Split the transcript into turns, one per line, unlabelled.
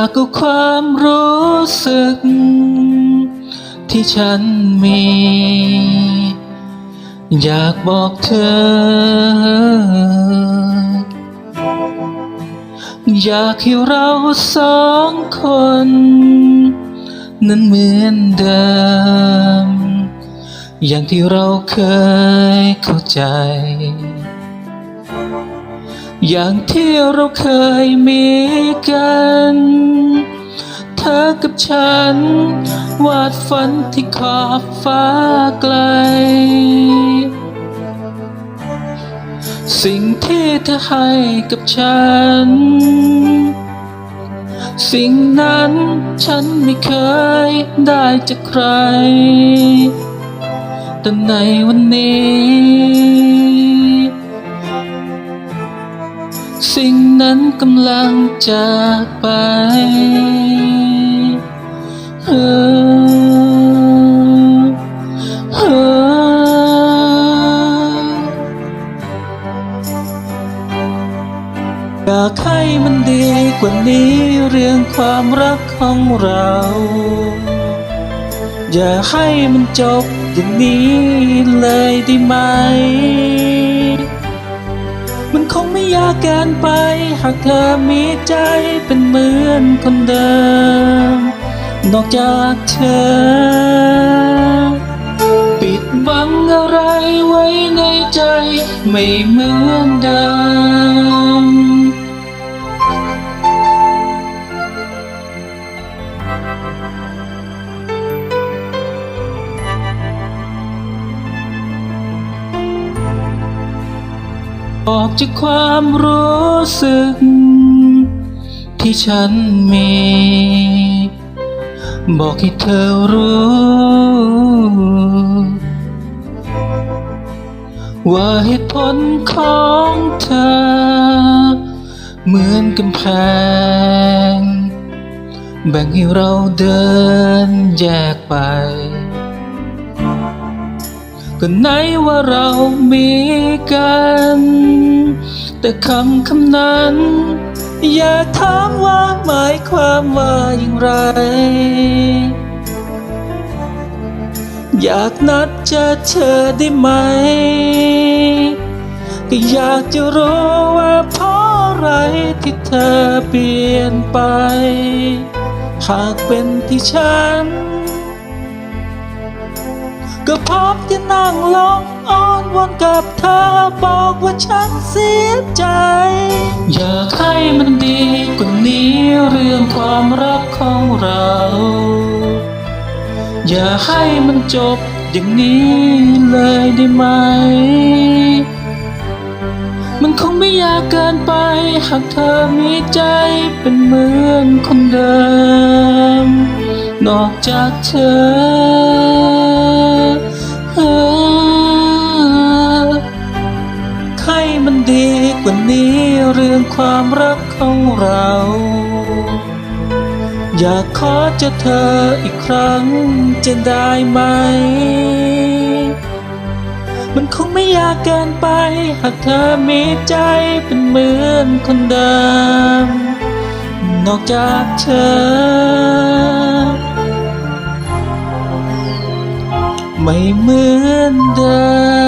อยากเอาความรู้สึก ที่ฉันมี อยากบอกเธอ อยากให้เราสองคน นั้นเหมือนเดิม อย่างที่เราเคยเข้าใจ อย่างที่เราเคยมีกัน เธอกับฉัน วาดฝันที่ขอบฟ้าไกล สิ่งที่เธอให้กับฉัน สิ่งนั้นฉันไม่เคยได้จากใคร แต่ในวันนี้ สิ่งนั้นกำลังจากไปเออเอออยากให้มันดีกว่านี้เรื่องความรักของเรา อย่าให้มันจบอย่างนี้เลยได้ไหม มันคงไม่ยากเกินไป หากเธอมีใจเป็นเหมือนคนเดิม นอกจากเธอ ปิดบังอะไรไว้ในใจ ไม่เหมือนเดิม ออกจากความรู้สึก ที่ฉันมี บอกให้เธอรู้ ว่าเหตุผลของเธอ เหมือนกำแพง แบ่งให้เราเดินแยกไปก็ไหนว่าเรามีกัน แต่คำคำนั้น อยากถามว่าหมายความว่าอย่างไร อยากนัดเจอเธอได้ไหม ก็อยากจะรู้ว่าเพราะอะไรที่เธอเปลี่ยนไป หากเป็นที่ฉัน ก็พบที่นั่งลงอ้อนวอนกับเธอบอกว่าฉันเสียใจ อยากให้มันดีกว่านี้เรื่องความรักของเรา อย่าให้มันจบอย่างนี้เลยได้ไหม มันคงไม่ยากเกินไป หากเธอมีใจเป็นเหมือนคนเดิม นอกจากเธอ อใครมันดีกว่านี้เรื่องความรักของเรา อยากขอเจอเธออีกครั้งจะได้ไหม มันคงไม่ยากเกินไป หากเธอมีใจเป็นเหมือนคนเดิม นอกจากเธอ ไม่เหมือนเดิม